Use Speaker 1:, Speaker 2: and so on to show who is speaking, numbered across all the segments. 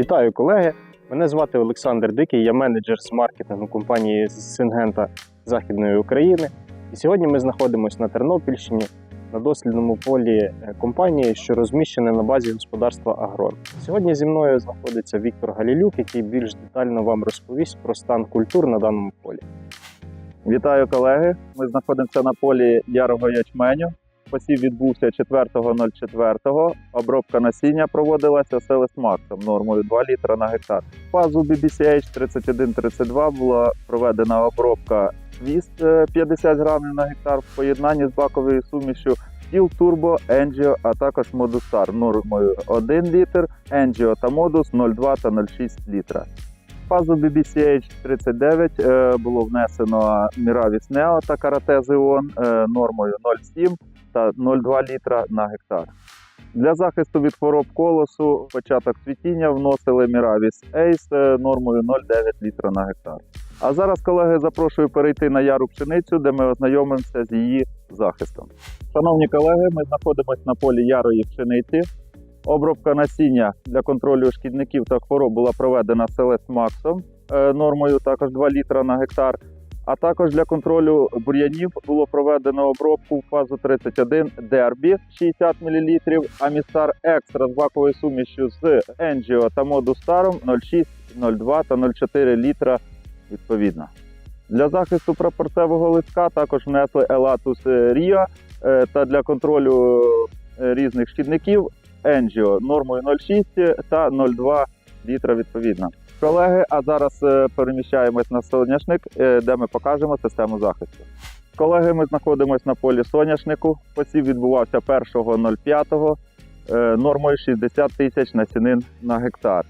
Speaker 1: Вітаю, колеги! Мене звати Олександр Дикий, я менеджер з маркетингу компанії Сингента Західної України. І сьогодні ми знаходимося на Тернопільщині на дослідному полі е, компанії, що розміщене на базі господарства Агрон. Сьогодні зі мною знаходиться Віктор Галілюк, який більш детально вам розповість про стан культур на даному полі.
Speaker 2: Вітаю колеги. Ми знаходимося на полі ярого ячменю. Посів відбувся 4.04. Обробка насіння проводилася селесмаксом нормою 2 літра на гектар. Фазу BBCH 3132 була проведена обробка твіст е, 50 грамів на гектар в поєднанні з баковою сумішю Steel Turbo, Engio, а також Modustar нормою 1 літр, Engio та Modus 0,2 та 0,6 літра. Фазу BBCH 39 е, було внесено Miravis Neo та Karate Xeon е, нормою 0,7 та 0,2 літра на гектар. Для захисту від хвороб колосу початок цвітіння вносили Miravis Ace е, нормою 0,9 літра на гектар. А зараз, колеги, запрошую перейти на яру пшеницю, де ми ознайомимося з її захистом. Шановні колеги, ми знаходимося на полі ярої пшениці. Обробка насіння для контролю шкідників та хвороб була проведена Селест Максом е, нормою також 2 літра на гектар. А також для контролю бур'янів було проведено обробку в фазу 31 Дербі 60 мл, Амістар Екстра з баковою сумішю з Енджіо та Модустаром 0,6, 0,2 та 0,4 літра відповідно. Для захисту прапорцевого листка також внесли Елатус Ріа е, та для контролю е, різних шкідників Енджіо нормою 0,6 та 0,2 літра відповідно. Колеги, а зараз е, переміщаємось на соняшник, е, де ми покажемо систему захисту. Колеги, ми знаходимося на полі соняшнику. Посів відбувався 1.05 е, нормою 60 тисяч насінин на гектар.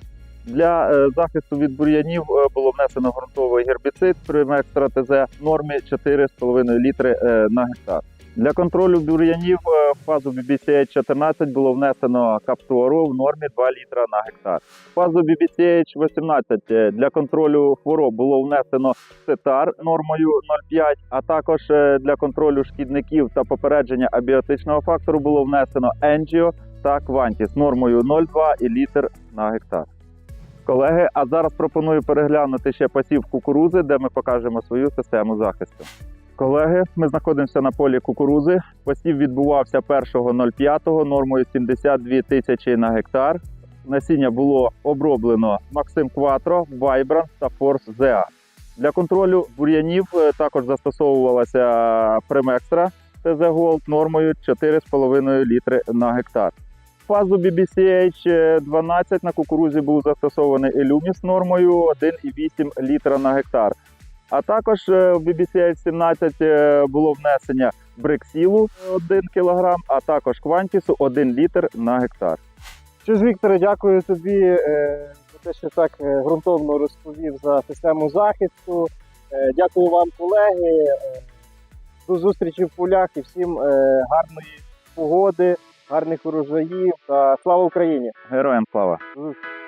Speaker 2: Для захисту від бур'янів було внесено ґрунтовий гербіцид Primextra TZ в нормі 4,5 літри на гектар. Для контролю бур'янів е, в фазу BBCH 14 було внесено каптору в нормі 2 літра на гектар. В фазу BBCH 18 е, для контролю хвороб було внесено сетар нормою 0,5, а також е, для контролю шкідників та попередження абіотичного фактору було внесено Енджіо та Квантіс нормою 0,2 і літр на гектар. Колеги, а зараз пропоную переглянути ще посів кукурузи, де ми покажемо свою систему захисту. Колеги, ми знаходимося на полі кукурузи. Посів відбувався 1.05 нормою 72 тисячі на гектар. Насіння було оброблено Максим Кватро, Vibrant та Force ZA. Для контролю бур'янів е, також застосовувалася Primextra TZ Gold нормою 4,5 літри на гектар. Фазу BBCH 12 на кукурузі був застосований Illumis нормою 1,8 літра на гектар. А також е, в BBCH 17 е, було внесення брексілу 1 кг, а також квантісу 1 літр на гектар.
Speaker 1: Що ж, Вікторе, дякую тобі е, за те, що так ґрунтовно розповів за систему захисту. Дякую вам, колеги. До зустрічі в полях і всім гарної погоди, гарних урожаїв та слава Україні!
Speaker 2: Героям слава!
Speaker 1: До зустрічі!